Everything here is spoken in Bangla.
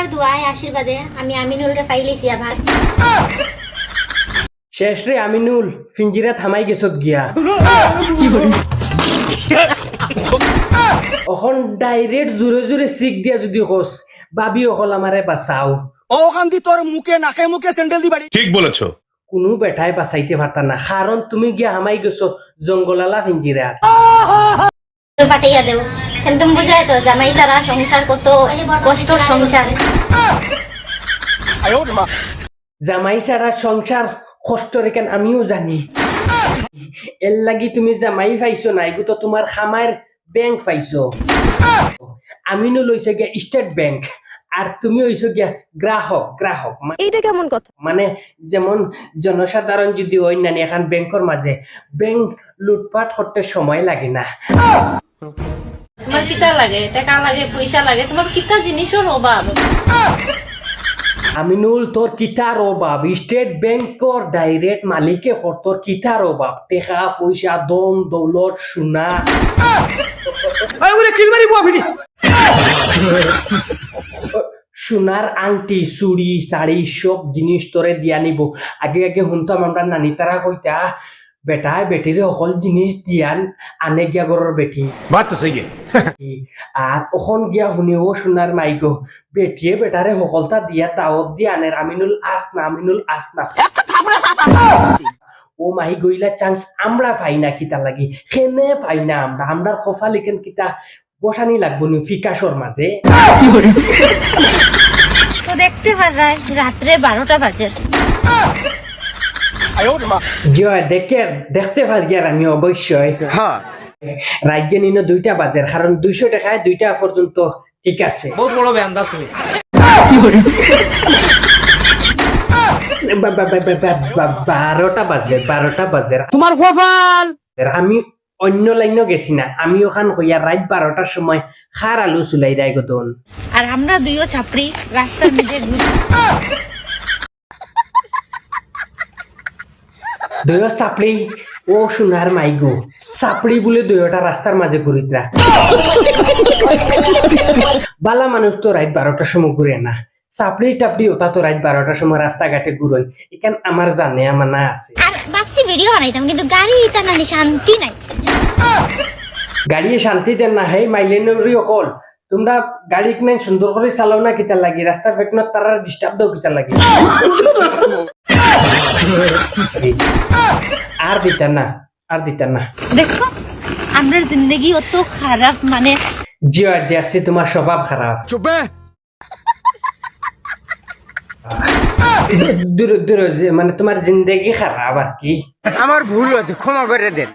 আপনার দোয়ায় আশীর্বাদে আমি আমিনুলরে ফাইলেছি আবার শেষ রে আমিনুল ফিঞ্জিরা থামাই গেছত গিয়া। অখন ডাইরেক্ট জোরে জোরে চিক দিয়া যদি কস বাবি অকল আমারে বাঁচাও। ওখান দি তোর মুখে নাকে মুখে স্যান্ডেল দিবাড়ি ঠিক বলেছ। কোনো বেটাই বাঁচাইতে পারতা না কারণ তুমি গিয়া হামাই গেছো জঙ্গলালা ফিঞ্জিরা পাঠাইয়া দেও। তুমি বুঝাই তো জামাই সারা সংসার কত কষ্টর সংসার। জামাই ছাড়া সংসার কষ্ট রেখেন আমিও জানি। এর লাগি তুমি জামাই পাইছো না এগু তো তোমার খামার ব্যাংক পাইছো। আমিনও লইছে গিয়া স্টেট ব্যাংক আর তুমি হইছো গিয়া গ্রাহক গ্রাহক এইটা কেমন কথা? মানে যেমন জনসাধারণ যদি অন্যান্য এখন ব্যাংকের মাঝে ব্যাংক লুটপাট করতে সময় লাগে না। তোমার কিতা লাগে? টাকা লাগে পয়সা লাগে তোমার কিতা জিনিসের অভাব? আমিনুল তোর কিতার অভাব। স্টেট ব্যাংকর ডাইরেক্ট মালিকে হর তোর কিতার অভাব। টেকা পয়সা দম দৌলত সোনা। সোনার আংটি চুড়ি শাড়ি সব জিনিস তোরে দিয়া নিব। আগে আগে শুনতাম আমরা নানি তারা কইতা বেটাই বেটিরে সকল জিনিস দিয়ান আনে গিয়া গরর বেটি। বাত সহি আর ওখন গিয়া শুনিও সোনার মাইক বেটিয়ে বেটারে সকলতা দিয়া দাওয়াত দিয়া আনের আমিনুল আসনা আমিনুল আসনা ও মাহি গইলা চান্স আমরা পাই না কিতা লাগি খেনে পাই না আমরা? আমরার খফা লিখেন কিতা বসানি লাগবো নি ফিকাশর মাঝে তো দেখতে পারায় রাত্রে বারোটা বাজে। জয় দেখে দেখতে পারি আর আমি অবশ্যই হ্যাঁ রাজ্যে নিন দুইটা বাজের কারণ দুইশো টাকায় দুইটা পর্যন্ত ঠিক আছে। বহুত বড় বেন্দা তুমি। বারোটা বাজে বারোটা বাজে তোমার কপাল আমি অন্য লাইনও গেছি না। আমি ওখান কইয়া রাত বারোটার সময় খার আলু চুলাই রায় গতন আর আমরা দুইও ছাপড়ি রাস্তার নিজে দুয়ো চাপড়ি ও সোনার মাইগো। চাপড়ি বলে দুয়োটা রাস্তার মাঝে ঘুরিতরা বালা মানুষ তো রাত বারোটার সময় ঘুরে না চাপড়ি টাপড়ি ওটা তো রাত বারোটার সময় রাস্তাঘাটে ঘুরোয় এখান আমার জানে আমার না আছে। ভাবছি ভিডিও বানাইতাম কিন্তু গাড়ি শান্তি নাই। গাড়ি শান্তি দেন না হে মাইলেনরি অকল। তোমরা গাড়ি কিনে সুন্দর করে চালাও না কিতা লাগি? রাস্তার ফেকনত তারা ডিস্টার্ব দাও কিতা লাগি? আর দিতেন না আর দিতেন না। দেখছ? আমরা জিন্দগি অত খারাপ মানে জি দেখছি তোমার স্বভাব খারাপ চুপে। দূর দূর মানে তোমার জিন্দেগি খারাপ আর কি। আমার ভুল হয়েছে ক্ষমা করে দেন।